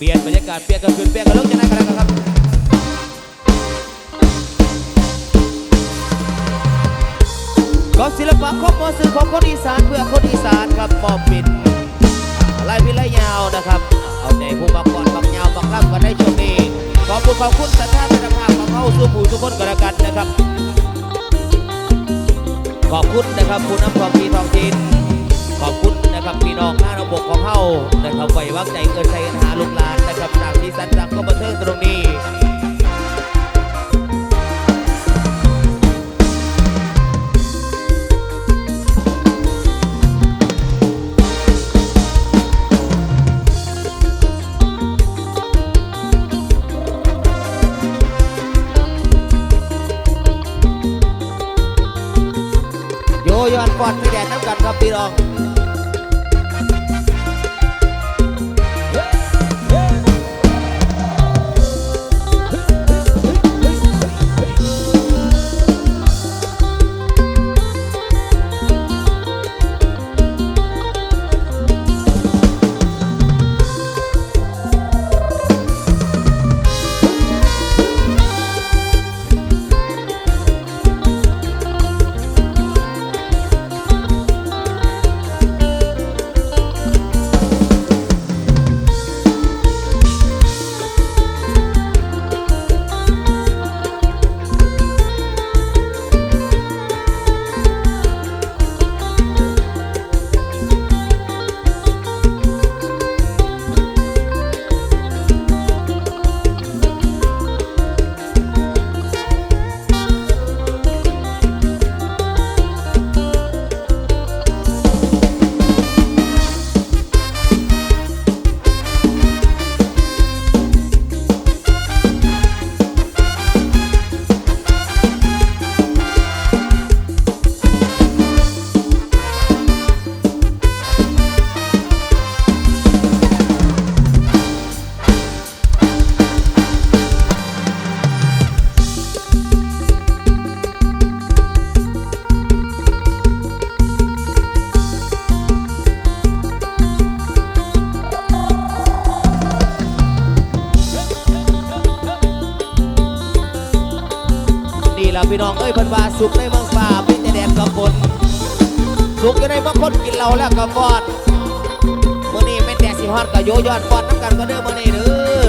เปลี่ยนบรรยากาศเปลี่ยนกันขึ้นเปลี่ยนกันลงจะได้กันแล้วครับกอศิลปะของมอสื่อของคนอีสานเพื่อคนอีสานครับมอบปินลายพิไลยาวนะครับ เอาใจผู้บักก่อนบักยาวบักล่ำกันได้ช่วงนี้ขอบคุณขอบคุณสัทธาคุณภาพของเขาสู่ผู้ทุกคนกันล้วกันนะครับ ขอบคุณนะครับคุณน้ำทองทีทองทินขอบคุณ ครับพี่น้องหน้าระบบของเขานะครับไว้วางใจเกินใจกันหาลูกหลานนะครับจากที่สันจากก็บันเทิงตรงนี้โยยอนฟอนไม่แดดน้ำกันครับพี่น้อง นี่ล่ะพี่น้องเอ้ยเพิ่นว่าสุกในเมืองฟ้าไมีแต่แดดกับฝนสุกอยู่ในเมืองคนกินเหล้าแล้วก็ฟอดมื้อนี้แม่แดดสิฮอดก็โยยอนฟอดน้ำกันก็เด้อมื้อนี้เด้อ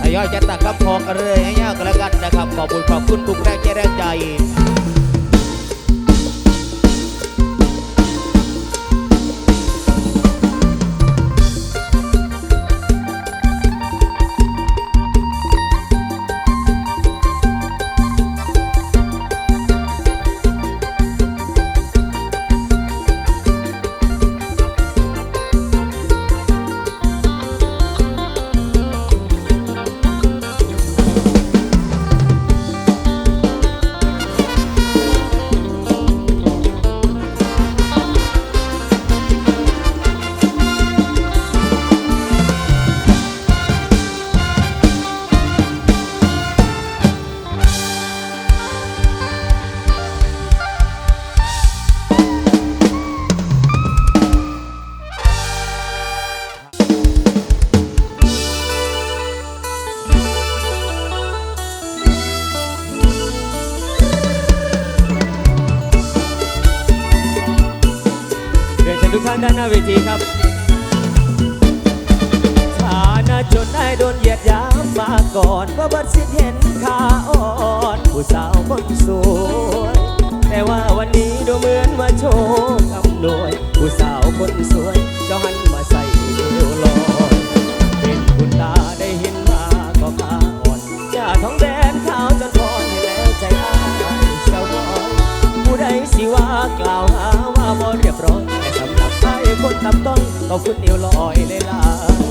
ทยอยจะตักครับพอกันเลยให้ยาวกันแล้วกันนะครับ ขอบคุณขอบคุณทุกแรงใจแรงใจ ดูเหมือนมาโชว์คำนวย ผู้สาวคนสวยเจ้าหันมาใส่เอวลอยเป็นคุณตาได้เห็นมาก็ขาอ่อนอย่าท้องแดนขาวจนพรให้แล้วใจอายเศร้าน้อยผู้ใดสิว่ากล่าวหาว่าบ่เรียบร้อยแต่สำหรับใครคนทำต้องขอบคุณเอวลอยเลยล่ะ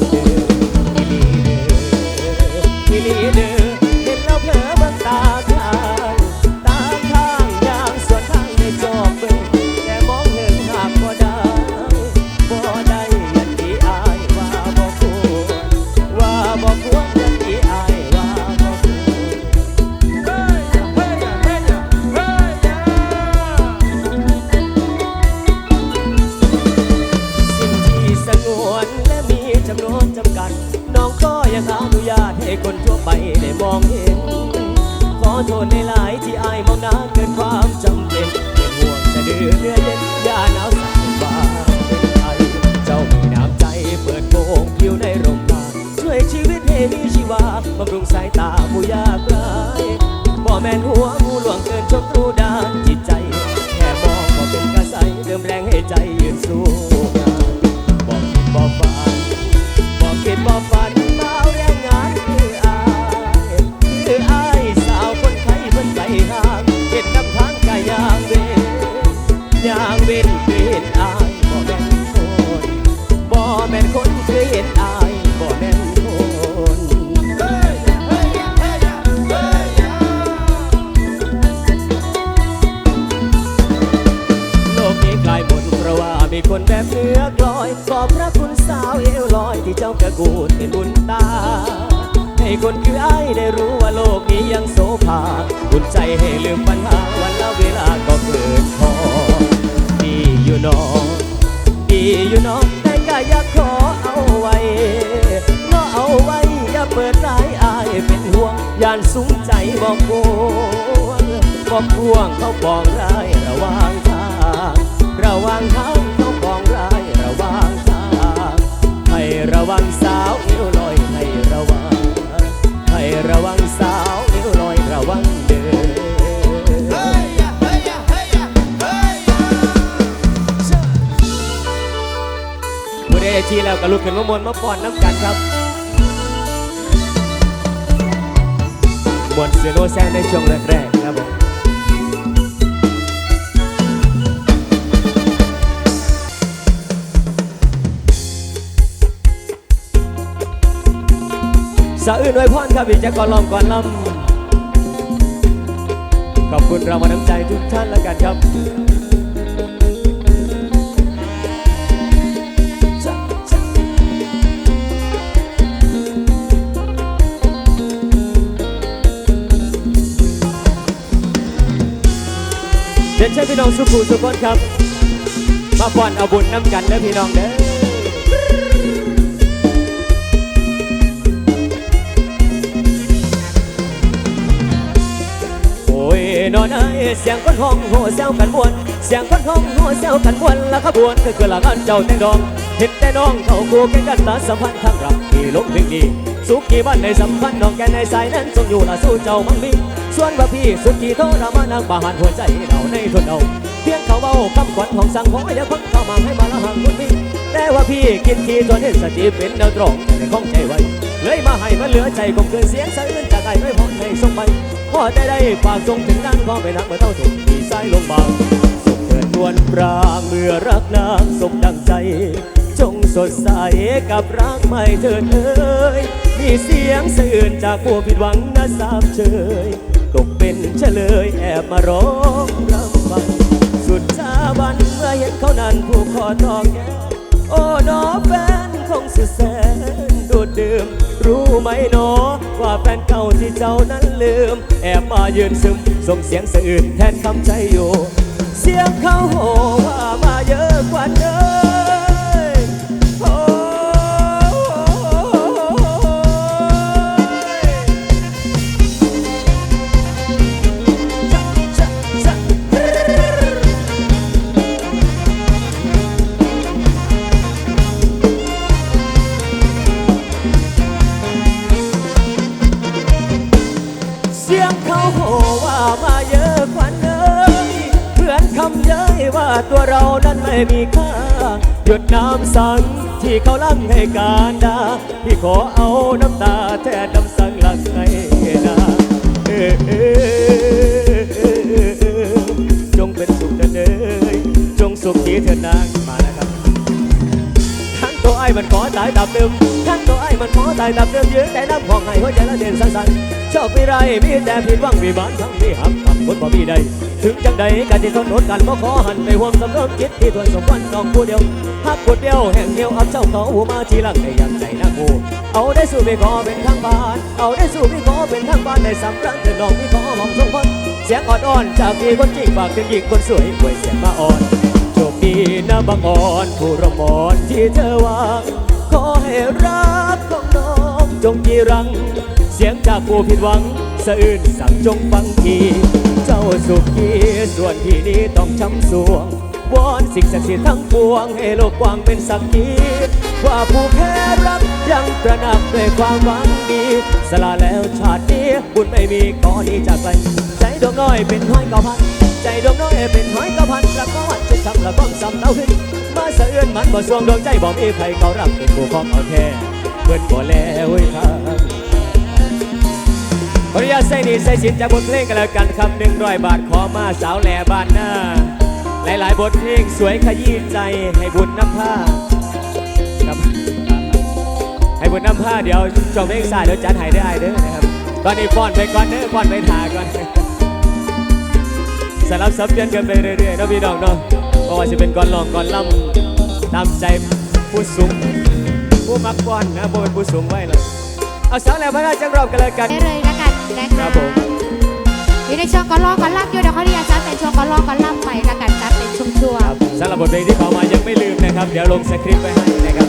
เด้ออีหลีเด้ออีหลีเด้อ ขอโทษในหลายที่อายมองหน้าเกินความจำเป็นเป็นห่วงจะดื้อเนื้อเย็นยาหนาวสั่นฟ้าเป็นไทยเจ้ามีน้ำใจเปิดโปงผิวในร่มผ้าช่วยชีวิตให้มีชีวาบำรุงสายตาผู้ยากไร้บ่แม่นหัวงูหลวงเกินชมตรูด้านจิตใจ แค่มองก็เป็นกระใสเดิมแรงให้ใจยืนสู้งานบอกคิดบอกฝั คนแบบเนื้อกลอย ขอบพระคุณสาวเอวลอย ที่เจ้ากระกูดเป็นบุญตา ให้คนคือไอ้ได้รู้ว่าโลกนี้ยังโสภาอุ่นใจให้ลืมปัญหาวันละเวลาก็เกิดพอดีอยู่นอดีอยู่นอแต่ก็อยากขอเอาไว้ก็เอาไว้อย่าเปิดร้ายอายเป็นห่วงยานสูงใจบอกโกบอกพวงเขาปองร้ายระว่างทางระว่างทางเขาปอง วังสาวเอวลอยให้ระวัง ให้ระวังสาวเอวลอยระวังเดินมือได้ทีแล้วก็ลุกขึ้นมามวนมาป้อนน้ำกันครับมวนเสือโนแซงในช่วงแรกาวอื่นไว้พรครับอีกจะก่อนลอมก่อนลำขอบคุณเรางวัลน้ำใจทุกท่านแล้วกันครับเดินใช้พี่น้องสุขุสุขคนครับ มาป้อนเอาบุญน้ำกันเด้อพี่น้องเด้อ นอนไอเสียงคนห้องโหเซวกันมวนเสียงคนห้องโหเซวกันมวนละขบวนก็คือละกันเจ้าแต่งดองเห็นแต่น้องเขาคู่แข่งกันตาสัมพันธ์ทางรักที่ลงเพลงดีสุขกี่บ้านในสัมพันธ์น้องแกในสายนั้นทรงอยู่ละสู้เจ้ามังมีส่วนว่าพี่สุกี้โทรมานางบาหันหัวใจเราในทนเอาเพียงเขาเบาคำขวัญของสังขออย่าพังเข้ามาให้มาละหังคุณพี่แต่ว่าพี่กินทีตัวเน้นสติเป็นแนวตรงในของใจไว้ เลยมาให้มันเหลือใจคงเกินเสียงสะอื้นจากไอ้ไม่พอในส่งไปพอได้ได้ฝากส่งถึงนั้นก็ไปนักเมื่อเท่าถูกที่สายลงบางส่งเถิดนวลปรางเมื่อรักนางสมดังใจ จงสดใสกับรักใหม่เถิดเอ้ยมีเสียงสะอื้นจากผู้ผิดหวังนะสาบเชยตกเป็นเฉลยแอบมาร้องรำพันสุดชาบันเมื่อเห็นเขานั้นผูกคอตอกแกโอ้หนอแหนอ ว่าแฟนเก่าที่เจ้านั้นลืม แอบมายืนซึมส่งเสียงสะอื้นแทนคำใจอยู่ เสียงเขาโหว่ามาเยอะกว่าเดิม ม่มีค่า หยดน้ำสังที่เขาลั่งให้การดาพี่ขอเอาน้ำตาแทนน้ำสังหลังให้นาเออเออเออจงเป็นสุขเถิดเอ้ยจงสุขที่เถิดนางมาแล้วครับทั้งตัวไอ้มันขอตายดับเดิมทั้งตัวไอ้มันขอตายดับเดิมยืนแต่น้ำของให้หัวใจละเด่นสั้นๆชอบไม่ไรมีแต่ผิดหวังมีบ้านทั้งมีหักกับ คนบ่มีใดถึงจังใดกันที่ทนอดกันบ่ขอหันไปห่วงสำเริมคิดที่ทวนสมวันน้องผู้เดียวหักผู้เดียวแห่งเดียวอับเจ้าเขาหัวมาทีหลังในยังใจนักกูเอาได้สู้ไม่ขอเป็นทางบ้าน เอาได้สู้ไม่ขอเป็นทางบ้านในสามครั้งเธอน้องไม่ขอมองทรงพนเสียงอ่อนๆจากพี่คนจริงฝากถึงหญิงคนสวยป่วยเสียงมาอ่อนโชคดีนะบางอ่อนผู้รมอนที่เธอวางขอให้รักของน้องจงจีรัง เสียงจากผู้ผิดหวังสะอื่นสั่งจงฟังที สุขีส่วนที่นี้ต้องช้ำสวง วอนสิ่งศักดิ์สิทธิ์ทั้งปวง ให้โลกกว้างเป็นสักขีว่าผู้แพ้รักยังตระหนักด้วยความหวังดี สละแล้วชาตินี้บุญไม่มีขอนี้จากไป ใจดวงน้อยเป็นห้อยเก้าพัน ใจดวงน้อยเป็นห้อยเก้าพันรักก็วันชุดทำละก้องซ้ำเต้าขึ้น มาสะเอื้อนมันบ่สวงดวงใจบอกมีใครเขารักเป็นผู้ของเอาแท้เพื่อนบ่แล้วเว้ยทาง ขออนุญาตใส่นี่ใส่สินจากบทเพลงกันแล้วกันครับหนึ่งร้อยบาทขอมาสาวแหล่บ้านหน้า หลายๆ บทเพลงสวยขยี้ใจให้บุญน้ำผ้าครับให้บุญน้ำผ้าเดี๋ยวจบเพลงสายเดี๋ยวจัดให้ได้เด้อนะครับ ตอนนี้ป้อนไปก่อนเด้อป้อนไปทาก่อนสลับซับเปลี่ยนกันไปเรื่อยๆนะพี่น้องเนาะเพราะว่าจะเป็นก่อนลองก่อนล่ำตามใจผู้สูงผู้มักป้อนนะบ่เป็นผู้สูงไว้เลยเอาสาวแหล่บ้านหน้าจังรอบกันเลยกันได้เลยละกัน นะครัคะบผมอยู่ในช่วงก่อนรอก่อนรับอยู่เดี๋ยวเขาเรียกจัดเป็นช่วงก่อนรอก่อนรับไปละกันจัดเป็นช่วงช่วครับสำหรับบทเพลงที่เขามายังไม่ลืมนะครับ เดี๋ยวลงสคริปต์ไว้ให้นะครับ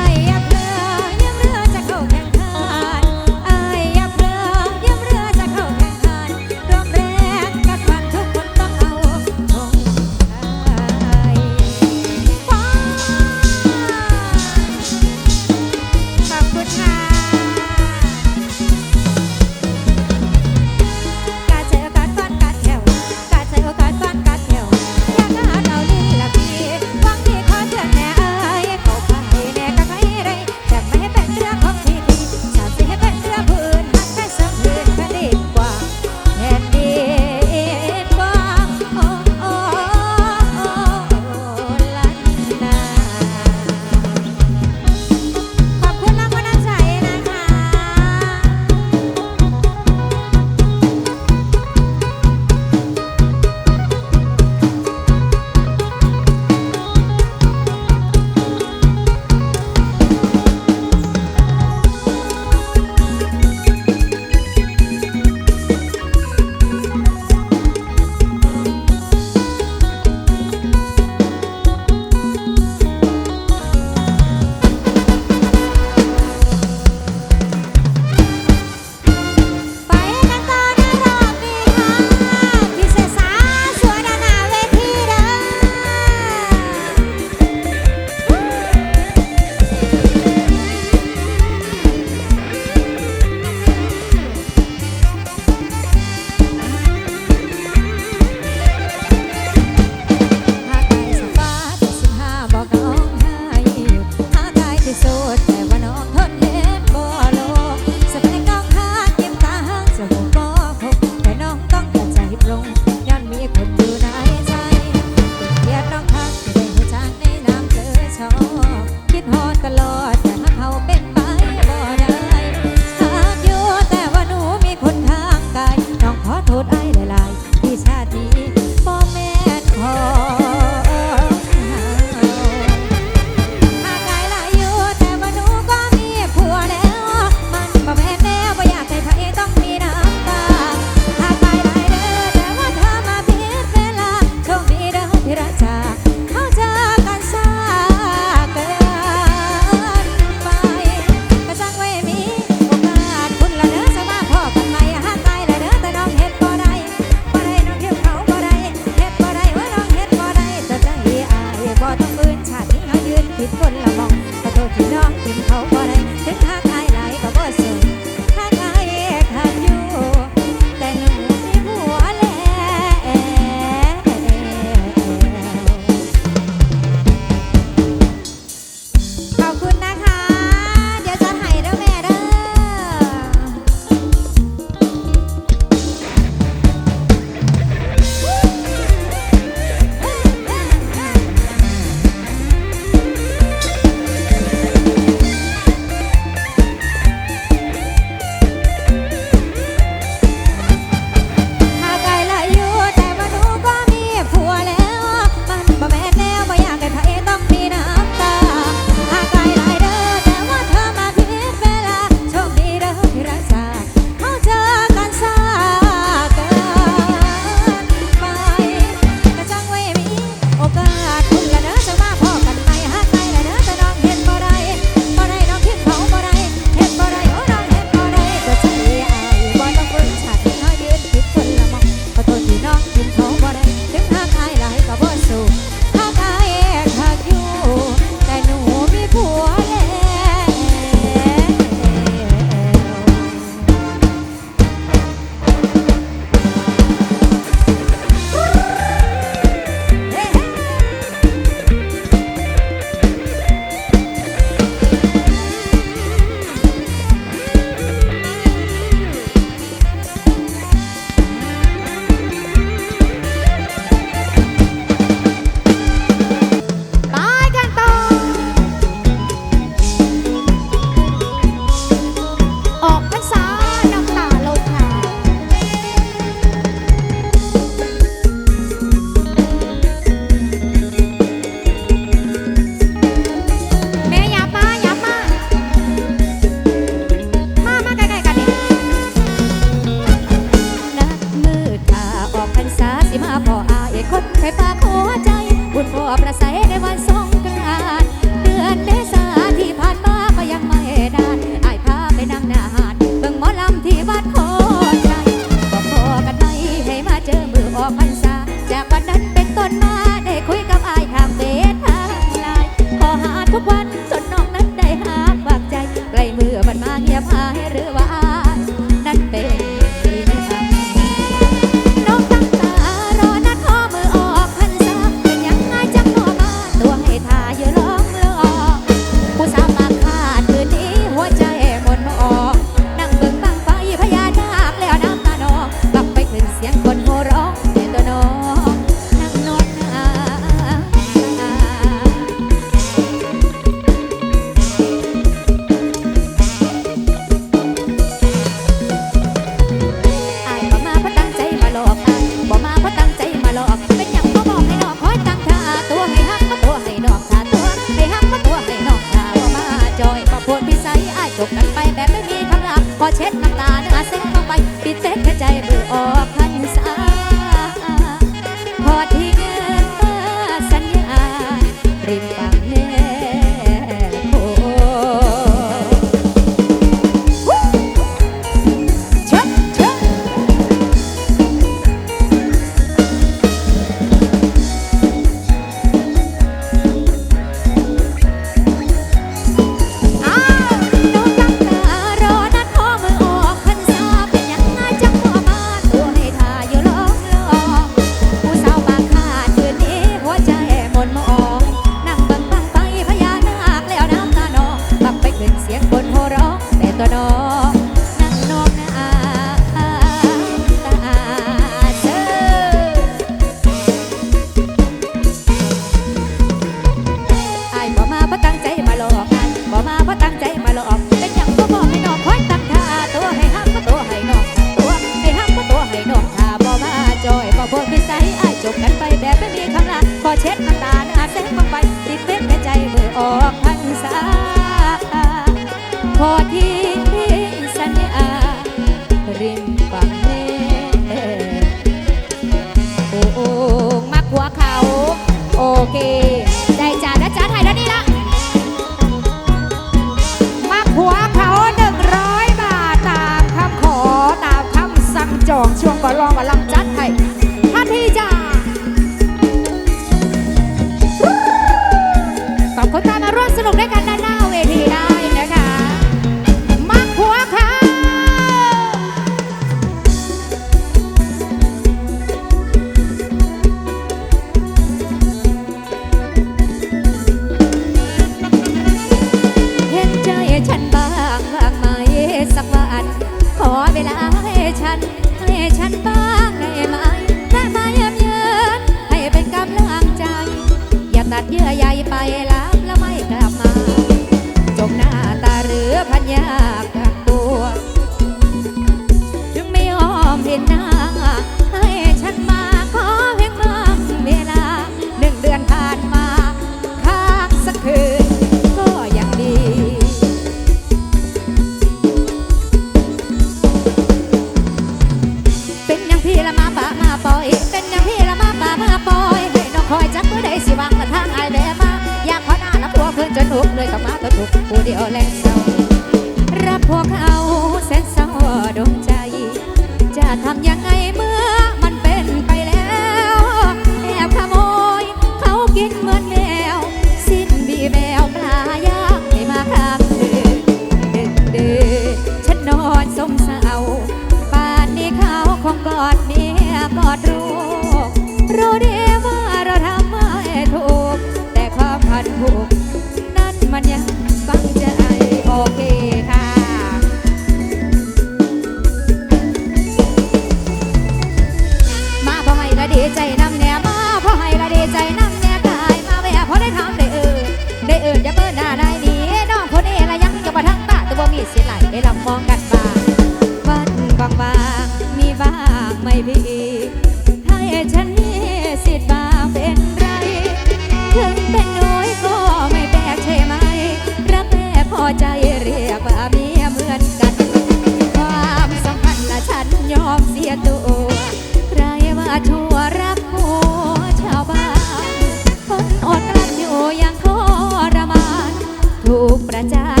batalla.